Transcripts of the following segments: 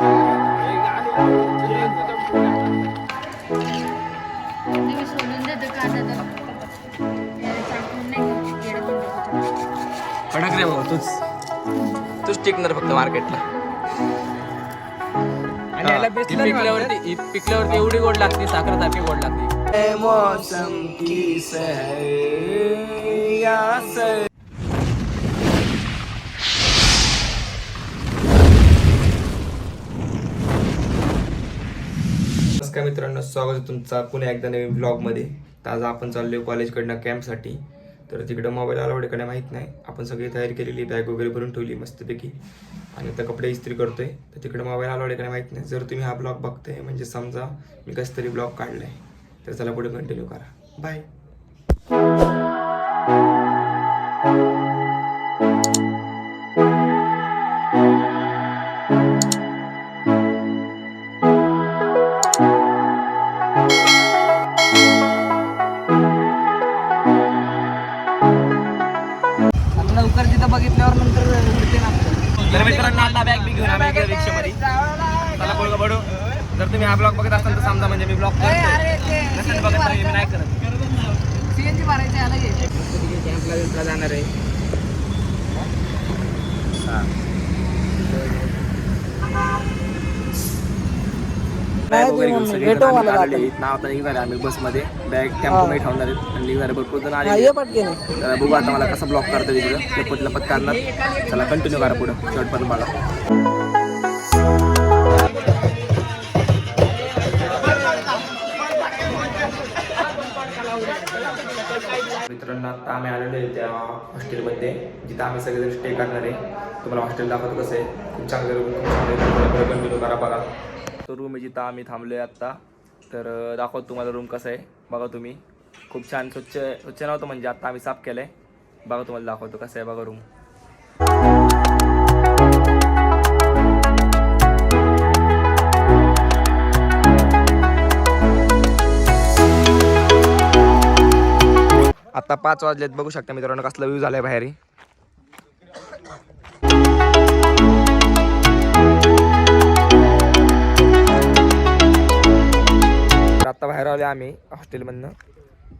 कडक रे भाऊ तूच. तूच टिकणार फक्त मार्केटला. आणि याला ती बेसलं पिकल्यावरती ही पिकल्यावरती एवढी गोड लागते साखरेसारखी गोड लागते. मौसम की सहर नमस्कार मित्रांनो स्वागत आहे तुमचा पुन्हा एकदा नवीन ब्लॉगमध्ये तर आज आपण चाललो कॉलेजकडनं कॅम्पसाठी तर तिकडं मोबाईल अलाउड माहीत नाही. आपण सगळी तयारी केलेली बॅग वगैरे भरून ठेवली मस्तपैकी. आणि आता कपडे इस्त्री करतोय. तर तिकडं मोबाईल अलाउड माहीत नाही. जर तुम्ही हा ब्लॉग बघताय म्हणजे समजा मी कसं तरी ब्लॉग काढलाय तर चला पुढे कंटिन्यू करा. बाय आलेले आहेत. नाव आता निघाले आम्ही बसमध्ये. बॅग टेम्पो मध्ये ठेवणार आहेत. आणि निघाले भरपूर जण आले ये बघू आता मला कसं ब्लॉक करता तिकडं काढणार चला कंटिन्यू करा पुढं. मला. मित्रांनो आता आम्ही आलेलो आहे त्या हॉस्टेलमध्ये. जिथं आम्ही सगळेजण स्टे करणार आहे. तुम्हाला हॉस्टेल दाखवतो कसं आहे. खूप चांगलं रूम खूप चांगलं कंटिन्यू करा बघा तो रूम आहे जिथं आम्ही थांबलो आहे आत्ता तर दाखवतो तुम्हाला रूम कसं आहे. बघा तुम्ही. खूप छान स्वच्छ स्वच्छ नव्हतं म्हणजे आत्ता आम्ही साफ केलं आहे बघा तुम्हाला दाखवतो कसं आहे बघा रूम आता पाच वाजलेत. बघू शकता मित्रांनो कसला व्ह्यू झालाय बाहेर. तर आता बाहेर आले आम्ही हॉस्टेलमधनं.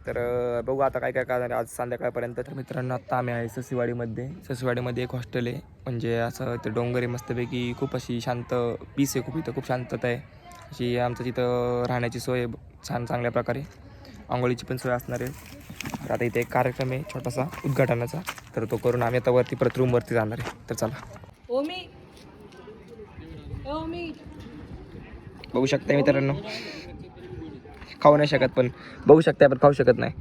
तर बघू आता काय काय करणार आहे. आज संध्याकाळपर्यंत तर मित्रांनो आता आम्ही आहे ससीवाडीमध्ये. ससीवाडीमध्ये एक हॉस्टेल आहे. म्हणजे असं ते डोंगर आहे मस्तपैकी खूप अशी शांत पीस आहे खूप इथं. खूप शांतता आहे. अशी आमचं तिथं राहण्याची सोय छान चांगल्या प्रकारे. आंघोळीची पण सोय असणार आहे. तर आता इथे एक कार्यक्रम आहे छोटासा उद्घाटनाचा. तर तो करून आम्ही आता वरती परत रूमवरती जाणार आहे. तर चला. ओमी. ओमी. बघू शकता मित्रांनो. खाऊ नाही शकत पण बघू शकते आपण खाऊ शकत नाही.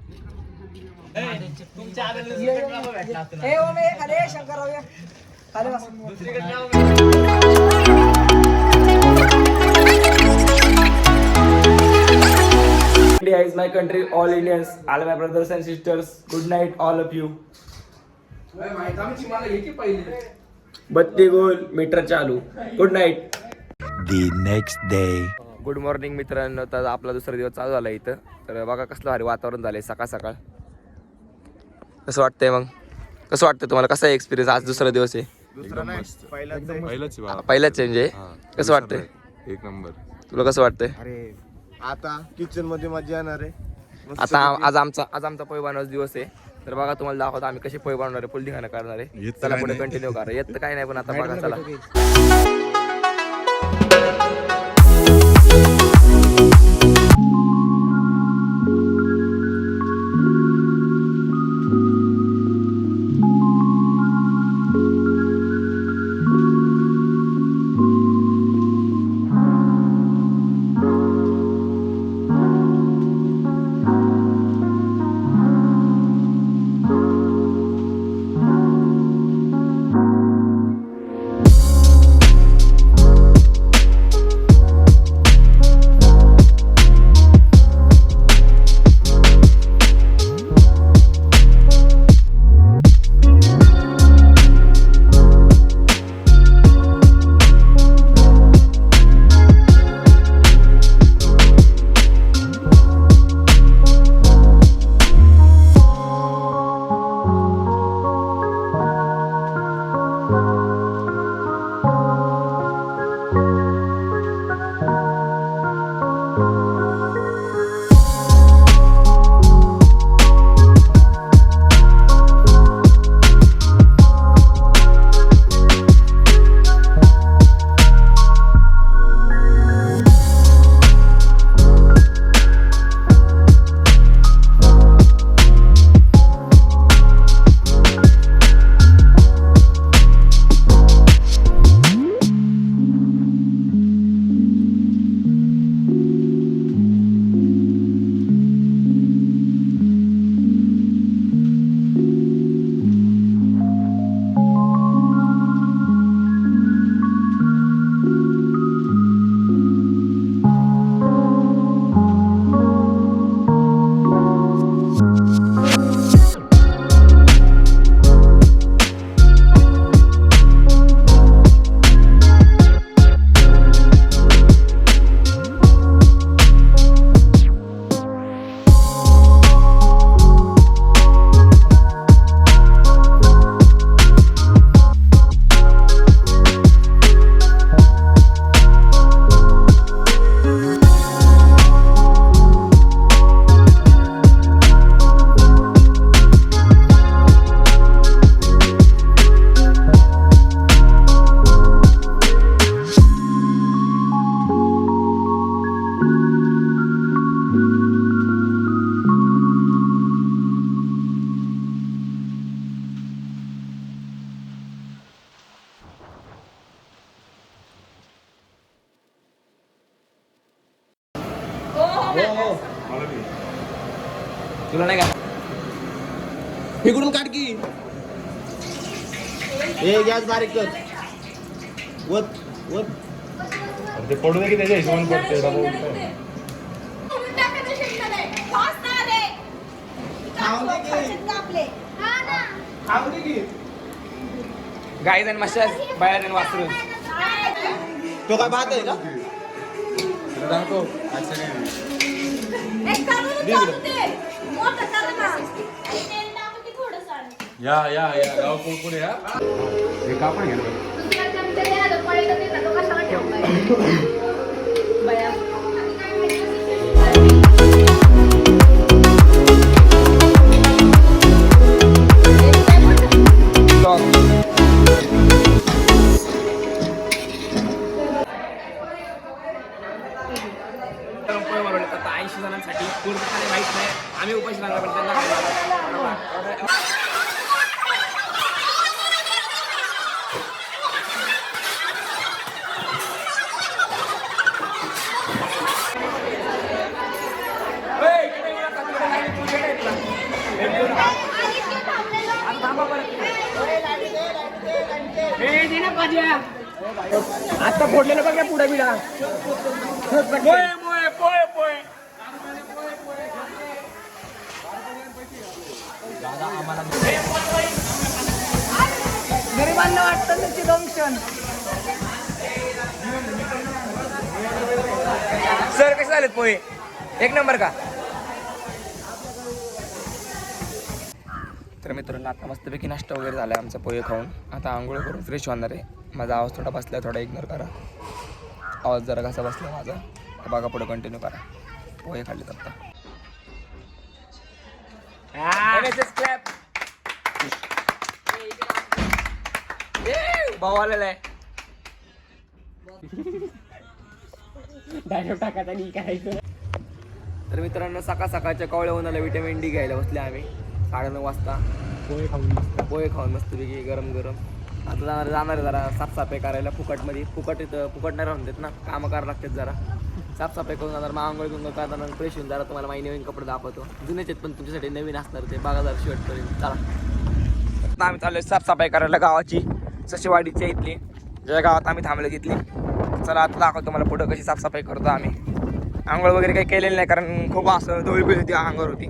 India is my country all Indians all my sisters good night all of you बत्ती गोल मीटर चालू. Good night the next day good morning मित्रांनो. तर आपला दुसरा दिवस चालू झाला इथं. तर बघा कसलं भारी वातावरण झालंय सकाळ सकाळ. कसं वाटतंय मग? कसं वाटतं तुम्हाला? कसा आहे एक्सपिरियन्स आज दुसरा दिवस आहे. पहिलंच आहे. बाबा. पहिलाच चेंज आहे हा. कसं वाटतंय? एक नंबर. तुला कसं वाटतंय? अरे आता किचनमध्ये मजा येणार आहे. मस्त आता आम- आज आमचा आज आमचा पोहे बनवायचा दिवस आहे. तर बघा तुम्हाला दाखवतो आम्ही कसे पोहे बनवणार आहे. फुल ठिकाणं करणार आहे. येत चला काय पुढे नाही. कंटिन्यू करा येत तर काय नाही पण आता बघा चला. तुला कर वत वत. ते पडू दे की त्याच्या हिशोबाने पडते डबा. गाई आणि मशाज बाया आणि वासरू. तो काय भात आहे का? दाखव. अच्छा नाही. या या या. गाव कोण या हे? कापड घ्या ऐंशी जणांसाठी पूर्ण माहीत नाही आम्ही उपाशी लागला पण त्यांना आता फोडलेलं बघ पुढे बिडा. पोहे पोहे गरिबांना वाटतं त्याची दोन क्षण. सर कसे झालेत पोहे? एक नंबर का? तर मित्रांनो आता मस्तपैकी नाश्ता वगैरे झाला आहे आमचा पोहे खाऊन. आता आंघोळ करून फ्रेश होणार आहे. माझा आवाज थोडा बसला थोडा इग्नोर करा. आवाज जरा कसा बसला माझा. बघा पुढे कंटिन्यू करा. पोहे खाल्लेत आता. भाऊ आलेला आहे. तर मित्रांनो सकाळ सकाळच्या कवळ्या उन्हाला विटॅमिन डी घ्यायला बसले आम्ही. साडेनऊ वाजता. पोहे खाऊन पोहे खाऊन मस्तपैकी गरम गरम. आता जाणार जाणार आहे जरा साफसफाई करायला फुकटमध्ये. फुकट इथं फुकट नाही राहून देत ना. कामं करावं लागतात जरा. साफसफाई करून जाणार. मग आंघोळ बिंघोळ करताना फ्रेश होऊन जरा तुम्हाला माहिती नवीन कपडे दाखवतो. जुनेच आहेत पण तुमच्यासाठी नवीन असणार ते. बघा जरा शर्ट चला. आम्ही चाललो साफसफाई करायला गावाची. सशिवाडीच्या इथली. ज्या गावात आम्ही थांबलो तिथली. चला आता दाखवतो तुम्हाला पुढं कशी साफसफाई करतो आम्ही. आंघोळ वगैरे काही केलेलं नाही कारण खूप असं धुळी होती अंगावर होती.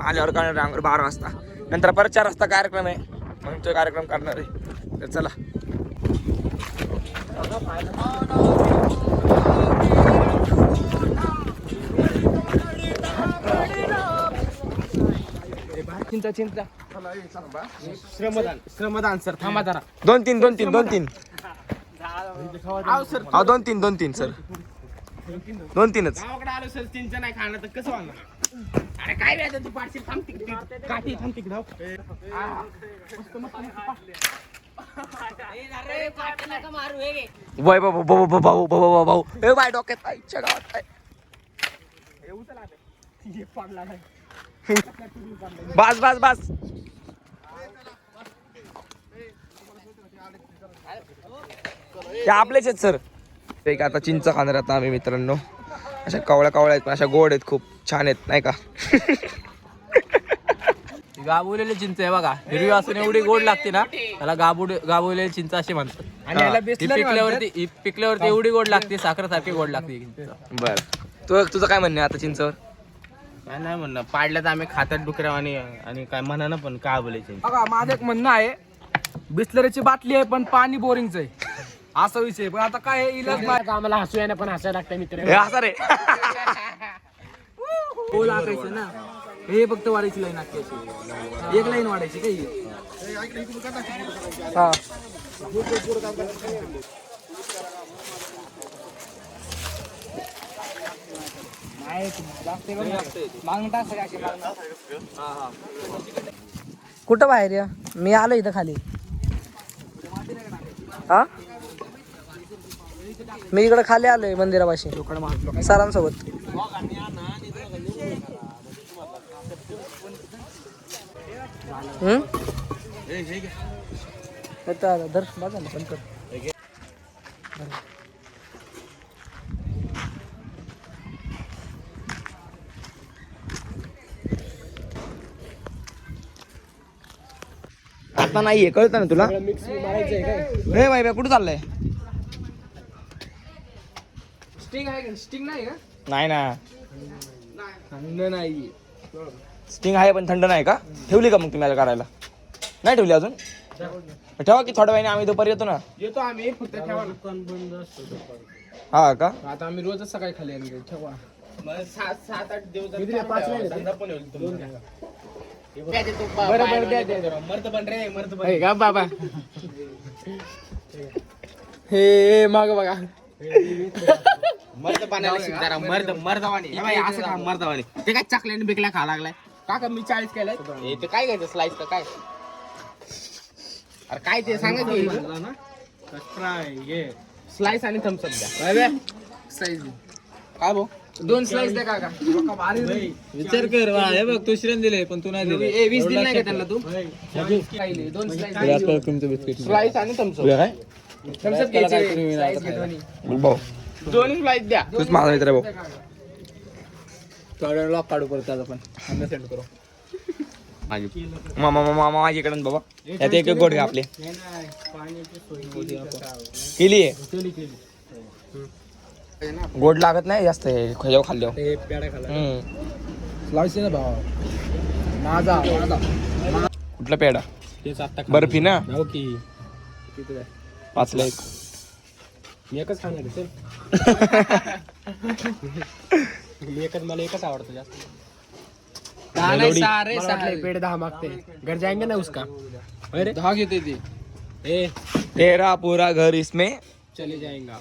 आल्यावर करणार अंगावर बारा वाजता. नंतर परत चार वाजता कार्यक्रम आहे. म्हणून तो कार्यक्रम करणार आहे. तर चला. चिंता चिंता. श्रमदान श्रमदान सर. थांबा जरा. दोन तीन दोन तीन दोन तीन. हा दोन तीन दोन तीन सर. दोन तीनच. गावाकडे आलो सर. खाणं तर कसं वाढणार अरे काय व्याज तू पाडशील थांब तिकडे काठी थांब तिकडे वय बाबा भाऊ भाऊ भाऊ भाऊ भाऊ भाऊ ए बाय डोक्यात आईच्या गावात काय बस बस बस. ते आपलेच आहेत सर. एक आता चिंच खाणार आता आम्ही मित्रांनो. अशा कवळ्या कवळ्या आहेत अशा गोड आहेत खूप छान आहेत नाही का? गाबवलेली चिंच आहे बघा. हिरवी असून एवढी गोड लागते ना त्याला गाबुड गाबवलेली चिंच असे म्हणतात. आणि याला ही बेसला पिकल्यावरती ही पिकल्यावरती एवढी गोड लागते साखर सारखी गोड लागते ही चिंच. बर. तू तुझं काय म्हणणं आहे आता चिंचवर? काय नाही म्हणणं. पाडलं तर आम्ही खातात डुकऱ्या आणि आणि काय म्हणा ना पण काय बोलायचे बघा माझं एक म्हणणं आहे बिस्लरीची बाटली आहे पण पाणी बोरिंगचं आहे. असा विषय पण आता काय आहे, इलाज नाही. आम्हाला हसू येणं पण हसायला लागतं मित्र. हे असं रे. लागायचं ना. हे फक्त वाढायची लाईन अख्खी अशी. एक लाईन वाढायची काही हा. कुठं बाहेर या? मी आलो इथं खाली. हा? मी इकडे खाली आलोय मंदिरापाशी. सरांसोबत. आता नाहीये कळत ना तुला? रे बाई कुठं चाललंय? स्टिंग आहे का? स्टिंग नाही का? नाही ना. नाही स्टिंग आहे पण थंड नाही का? ठेवली का मग तुम्ही आता करायला नाही ठेवली अजून? ठेवा की थोड्या वेळाने आम्ही दुपारी येतो ना. येतो आम्ही फक्त ठेवा. ना. हा का? आता आम्ही रोजच सकाळी खाली आणतो ठेवा. मग सात सात आठ दिवस बाबा? हे माग बघा. मर्द पाण्याला मर्द मर्दवाणी. असं का मर्दवाणी. ते काय चकल्याने बिकल्या खा लागलाय? काका मी चाळीस केलाय. हे ते काय घ्यायचं? स्लाइस का काय? अरे काय ते सांगा की. स्लाइस आणि थम्सअप द्या. साईज काय भाऊ? दोन स्लाइस द्या काका. विचार कर वा हे बघ तू श्रेण दिले पण तू नाही दिले ए वीस दिल नाही का त्यांना तू? खायले दोन स्लाइस तुमचं बिस्किट स्लाइस आणि थम्सअप काय? थम्सअप घ्यायचे. दोन्ही. स्लाइस द्या. तूच माझा मित्र आहे भाऊ. थोड्या लॉक काढू परत त्याचा पण. आम्ही सेंड करू. मामा मामा मामा माझ्याकडून बाबा. यात एक एक गोड घ्या आपले. केली आहे? गोड लागत नाही जास्त ह्याच्यावर खाल्ल्यावर. हे ना भाव. माझा माझा. कुठला पेडा तेच आता बर्फी ना? हो की. किती पाचला एक. मी एकच खाणार मी एकच मला एकच आवडतं जास्त. मेलोडी. पेड़ दहा मागते. घर जाएंगे ना उसका? अरे दहा घेते ती. ए. तेरा पूरा घर इसमें. चले जाएंगा.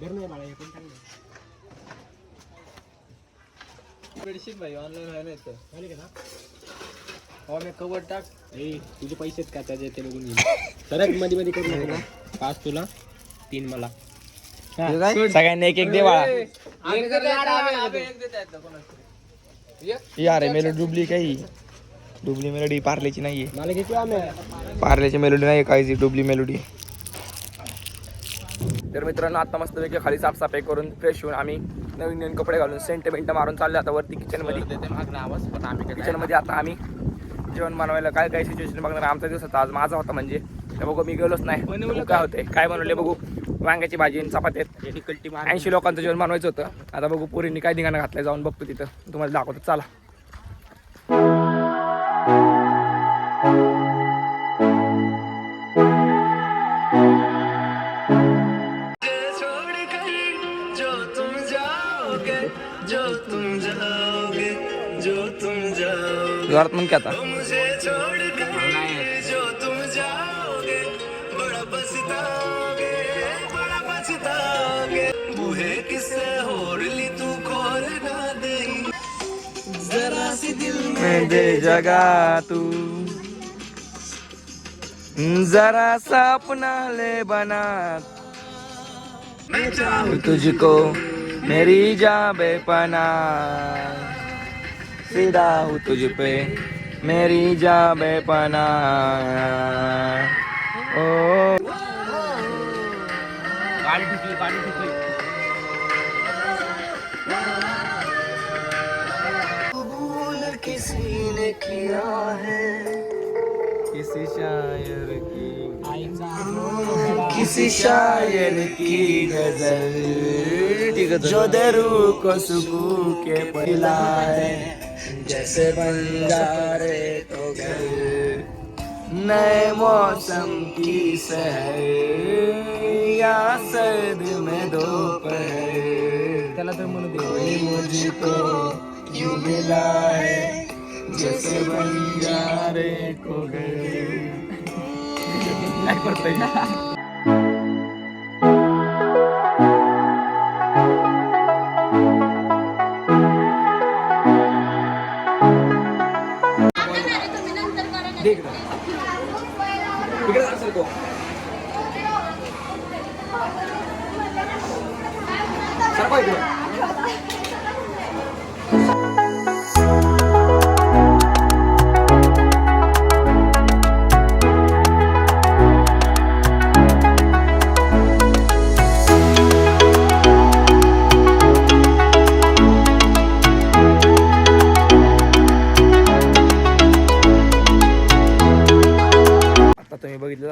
घर नाही बाळा हे पण चांगलं आहे. भाई ऑनलाईन आहे झाली का ना? हो मी कवर टाक. ए तुझे पैसे आहेत का त्याचे ते बघून सरकमध्ये मध्ये करू नको का पाच तुला तीन मला. सगळ्यांनी एक एक दे बाळा यार मेलोडी डुबली काही डुबली मेलोडी पार्लेची नाहीये. मला घेतो आम्ही. पार्लेची मेलोडी नाही काहीची डुबली मेलोडी तर मित्रांनो आता मस्तपैकी खाली साफसफाई करून फ्रेश होऊन आम्ही नवीन नवीन कपडे घालून सेंट बिंट मारून चालले आता वरती पण आम्ही काय किचनमध्ये आता आम्ही जेवण बनवायला काय काय सिच्युएशन बघणार आमचा दिवस होता आज माझा होता म्हणजे. ते बघू मी गेलोच नाही. बघू काय होते काय बनवले बघू. वांग्याची भाजी आणि चपात्यात ऐंशी लोकांचं जेवण बनवायचं होतं. आता बघू पोरींनी काय धिंगाणं घातलंय जाऊन बघतो तिथं. तुम्हाला दाखवतो. चला. जोरात मग आता. में जगातू। जरा सा ले बना तुझको मेरी जा बेपना सीधा हूँ तुझ पे मेरी जा बेपना ओ। गाडी ठुकली गाडी ठुकली किसी शायर की किसी शायर की गज़ल जो दरू को सुकू के पिलाए जैसे बंजारे तो घर। नए मौसम की सहर या सर्द में दोपहर। त्याला तर मुझको यूँ मिला है que se vaya a recoger. Ay, por.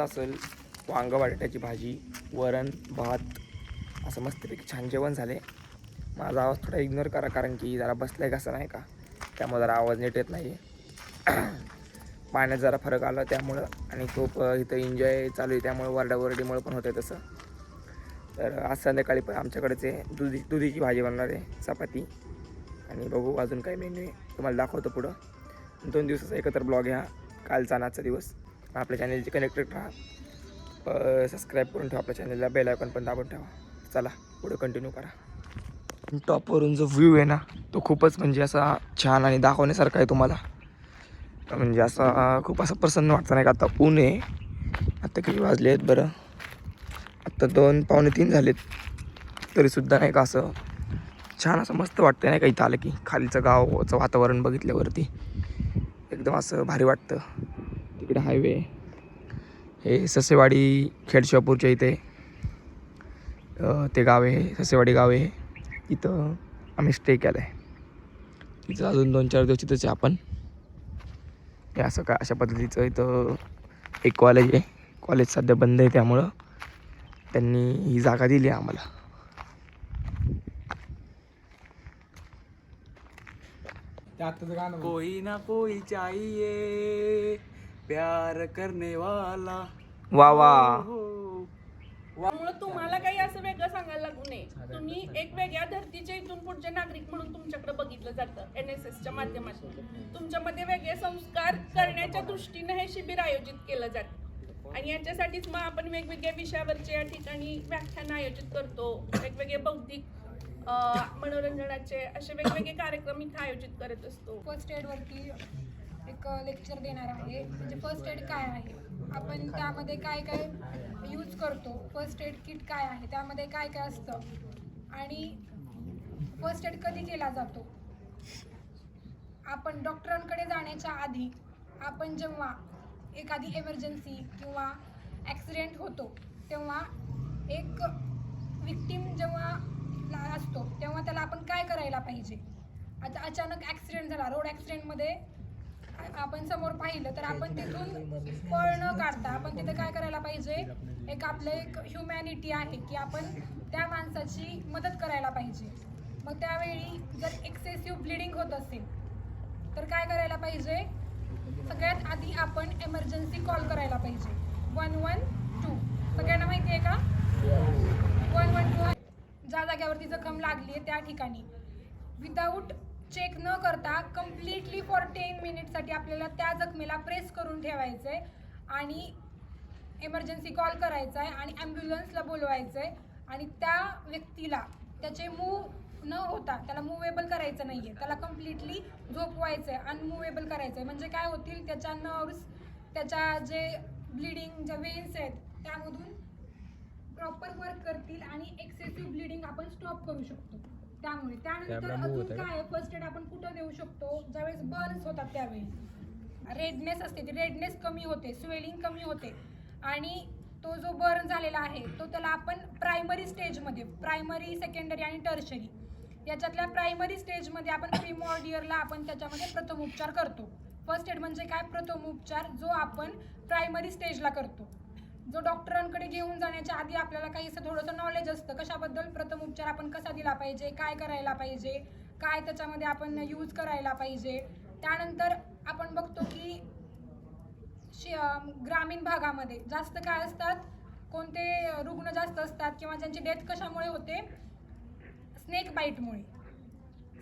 असेल वांग बटाट्याची भाजी वरण भात असं मस्तपैकी छान जेवण झाले. माझा आवाज थोडा इग्नोर करा कारण की जरा बसलाय कसं नाही का? त्यामुळे जरा आवाज नीट येत नाही पाण्यात जरा फरक आला त्यामुळं आणि खूप इथं एन्जॉय चालू आहे त्यामुळे वरडावरडीमुळे पण होतं तसं. तर आज संध्याकाळी पण आमच्याकडेच आहे दुधी दुधीची भाजी बनणार आहे चपाती. आणि बघू अजून काही मेन्यू आहे. तुम्हाला दाखवतो पुढं. दोन दिवसाचा एकत्र ब्लॉग ह्या कालचा नाचा दिवस. आपल्या चॅनलचे कनेक्टेड राहा. सबस्क्राईब करून ठेवा आपल्या चॅनलला बेल आयकॉन पण दाबून ठेवा. चला पुढे कंटिन्यू करा. टॉपवरून जो व्ह्यू आहे ना तो खूपच म्हणजे असा छान आणि दाखवण्यासारखा आहे तुम्हाला. म्हणजे असा खूप असं प्रसन्न वाटतं नाही का? आता ऊन आहे. आत्ता किती वाजले आहेत बरं? आत्ता दोन पावणे तीन झालेत. तरीसुद्धा नाही का असं छान असं मस्त वाटतं नाही का इथं आलं की. खालीचं गावचं वातावरण बघितल्यावरती. एकदम असं भारी वाटतं. तिकडे हायवे हे ससेवाडी खेडशापूरच्या इथे ते गाव आहे. ससेवाडी गाव आहे. इथं आम्ही स्टे केला आहे इथं अजून दोन चार दिवस तिथंच आहे आपण. हे असं काय अशा पद्धतीचं इथं एक कॉलेज आहे. कॉलेज सध्या बंद आहे त्यामुळं त्यांनी ही जागा दिली आहे आम्हाला कोई ना कोई चाहिए. प्यार करने वाला। वा वा. त्यामुळे तुम्हाला काही असं वेगळं सांगायला लागू नये. तुम्ही एक वेगळ्या धर्तीच्या इथून पुढचे नागरिक म्हणून तुमच्याकडे बघितलं जातं एन एस एसच्या माध्यमातून. तुमच्यामध्ये वेगळे संस्कार करण्याच्या दृष्टीने हे शिबिर आयोजित केलं जातं. आणि याच्यासाठीच मग आपण वेगवेगळ्या विषयावरचे या ठिकाणी व्याख्यान आयोजित करतो. वेगवेगळे बौद्धिक मनोरंजनाचे असे वेगवेगळे कार्यक्रम इथे आयोजित करत असतो. फर्स्ट एडवरती एक लेक्चर देणार आहे. म्हणजे फर्स्ट एड काय आहे? आपण त्यामध्ये काय काय यूज करतो? फर्स्ट एड किट काय आहे? त्यामध्ये काय काय असतं? आणि फर्स्ट एड कधी केला जातो? आपण डॉक्टरांकडे जाण्याच्या आधी आपण जेव्हा एखादी एमर्जन्सी किंवा ॲक्सिडेंट होतो तेव्हा एक विक्टीम जेव्हा असतो तेव्हा त्याला आपण काय करायला पाहिजे? आता अचानक ॲक्सिडेंट झाला. रोड ॲक्सिडेंटमध्ये आपण समोर पाहिलं तर आपण तिथून पळ न काढता. आपण तिथे काय करायला पाहिजे? एक आपलं एक ह्युमॅनिटी आहे की आपण त्या माणसाची मदत करायला पाहिजे. मग त्यावेळी जर एक्सेसिव्ह ब्लिडिंग होत असेल तर काय करायला पाहिजे? सगळ्यात आधी आपण एमर्जन्सी कॉल करायला पाहिजे. वन वन टू सगळ्यांना माहिती आहे का? वन वन टू ज्या जाग्यावरती जखम लागली आहे त्या ठिकाणी. विदाऊट चेक न करता कम्प्लिटली फॉर टेन मिनिटसाठी आपल्याला त्या जखमेला प्रेस करून ठेवायचं आहे आणि एमर्जन्सी कॉल करायचा आहे आणि ॲम्ब्युलन्सला बोलवायचं आहे आणि त्या व्यक्तीला त्याचे मूव न होता त्याला मुवेबल करायचं नाही आहे त्याला कम्प्लिटली झोपवायचं आहे अनमुवेबल करायचं आहे म्हणजे काय होतील त्याच्या नर्व्स त्याच्या जे ब्लिडिंग ज्या वेन्स आहेत त्यामधून प्रॉपर वर्क करतील आणि एक्सेसिव्ह ब्लिडिंग आपण स्टॉप करू शकतो. त्यामुळे. त्यानंतर अजून काय फर्स्ट एड आपण कुठं देऊ शकतो? ज्यावेळेस बर्न्स होतात त्यावेळी. रेडनेस असते ती. रेडनेस कमी होते. स्वेलिंग कमी होते. आणि तो जो बर्न झालेला आहे तो त्याला आपण प्रायमरी स्टेजमध्ये प्रायमरी सेकंडरी आणि टर्शरी याच्यातल्या प्रायमरी स्टेजमध्ये आपण प्रिमॉर्डियरला आपण त्याच्यामध्ये प्रथमोपचार करतो. फर्स्ट एड म्हणजे काय? प्रथमोपचार जो आपण प्रायमरी स्टेजला करतो. जो डॉक्टरांकडे घेऊन जाण्याच्या आधी आपल्याला काही असं थोडंसं नॉलेज असतं. कशाबद्दल प्रथम उपचार आपण कसा दिला पाहिजे? काय करायला पाहिजे? काय त्याच्यामध्ये आपण यूज करायला पाहिजे? त्यानंतर आपण बघतो की शे ग्रामीण भागामध्ये जास्त काय असतात? कोणते रुग्ण जास्त असतात? किंवा ज्यांची डेथ कशामुळे होते? स्नेक बाईटमुळे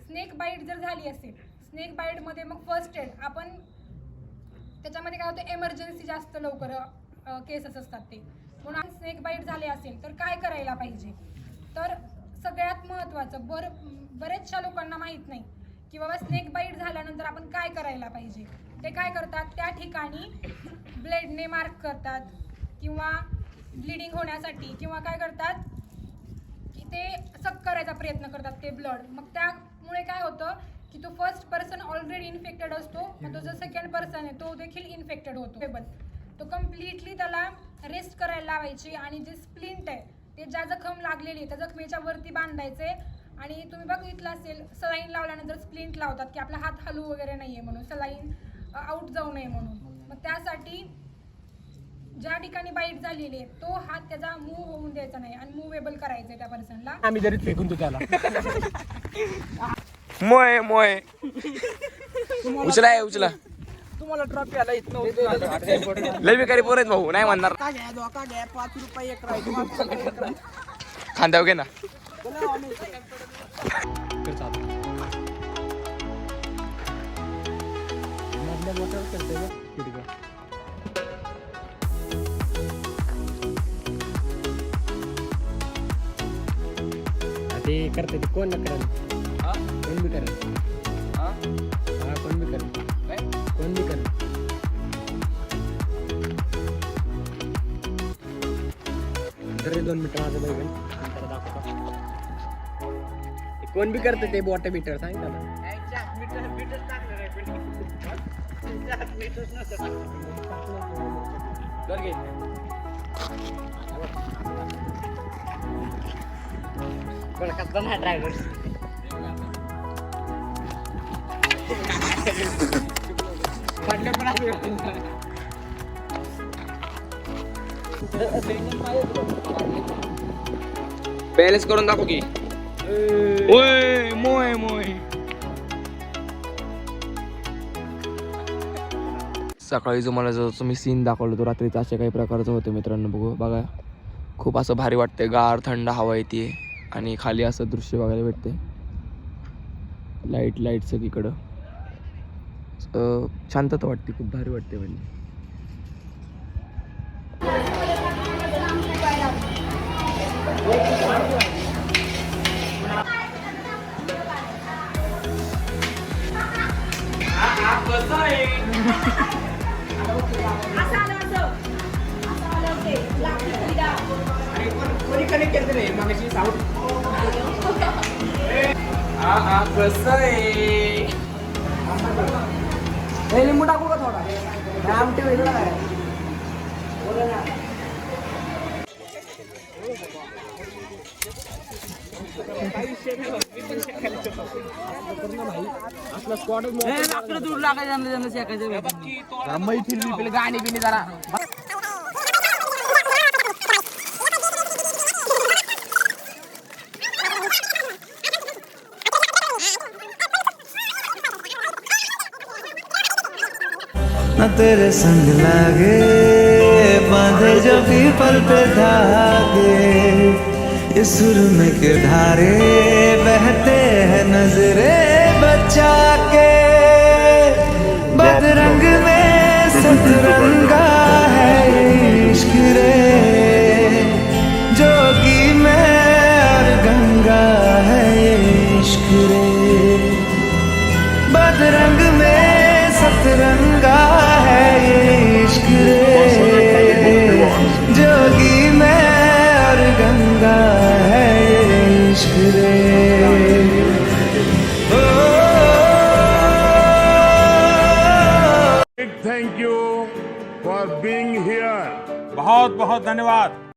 स्नेक बाईट जर झाली असेल स्नेक बाईटमध्ये मग फर्स्ट एड आपण त्याच्यामध्ये काय होतं? एमर्जन्सी जास्त लवकर केसेस असतात ते. म्हणून स्नेक बाईट झाले असेल तर काय करायला पाहिजे? तर सगळ्यात महत्त्वाचं बर बरेचशा लोकांना माहीत नाही की बाबा स्नेक बाईट झाल्यानंतर आपण काय करायला पाहिजे? ते काय करतात? त्या ठिकाणी ब्लेडने मार्क करतात किंवा ब्लिडिंग होण्यासाठी किंवा काय करतात? की ते सक करायचा प्रयत्न करतात ते ब्लड. मग त्यामुळे काय होतं की तो फर्स्ट पर्सन ऑलरेडी इन्फेक्टेड असतो मग तो जो सेकंड पर्सन आहे तो देखील इन्फेक्टेड होतो. टेबल तो कम्प्लिटली त्याला रेस्ट करायला लावायची आणि जे स्प्लिंट आहे ते ज्या जखम लागलेली आहे त्या जखमेच्या वरती बांधायचे. आणि तुम्ही बघितलं असेल सलाईन लावल्यानंतर स्प्लिंट लावतात की आपला हात हलू वगैरे नाही आहे म्हणून सलाईन आऊट जाऊ नये म्हणून. मग त्यासाठी ज्या ठिकाणी बाईट झालेली आहे तो हात त्याचा मूव होऊन द्यायचा नाही आणि मुवेबल करायचं त्या पर्सनला आम्ही जरी फेकून तू त्याला. मोय मोय. उचला आहे उचला. तुम्हाला ट्रॉफी आला इथं लय बेकारी पोर आहेत भाऊ नाही म्हणणार. का घ्या धोका घ्या पाच रुपये एक राहील खांद्यावर घे ना. ते करते ते. कोण न करेल कोण बी करेल? दोन मीटर माझं बैगन नंतर दाखवतो कोण बी करते ते बॉट मीटर सांग त्याला कर घे. बरं, कसला नाही ड्रायव्हर. बॅलन्स करून दाखव की. ओय मोय मोय. सकाळी जो मला जो तुम्ही सीन दाखवलं तो रात्रीचा अशा काही प्रकारचं होतं मित्रांनो बघू बघा. खूप असं भारी वाटते गार थंड हवा येते आणि खाली असं दृश्य बघायला भेटते लाइट लाइट सगळीकडं. शांतता वाटते खूप भारी वाटते म्हणजे. लिंबू टाकू का थोडा? आमटी वेगळा आहे. आपलं दूर लागायचं शेकायचं गाणी बिणी जरा तेरे संग लागे बांधे जो पीपल पे धागे। ये सुर में के धारे बहते हैं नजरे बचा के। बदरंग में सतरंगा बहुत बहुत धन्यवाद।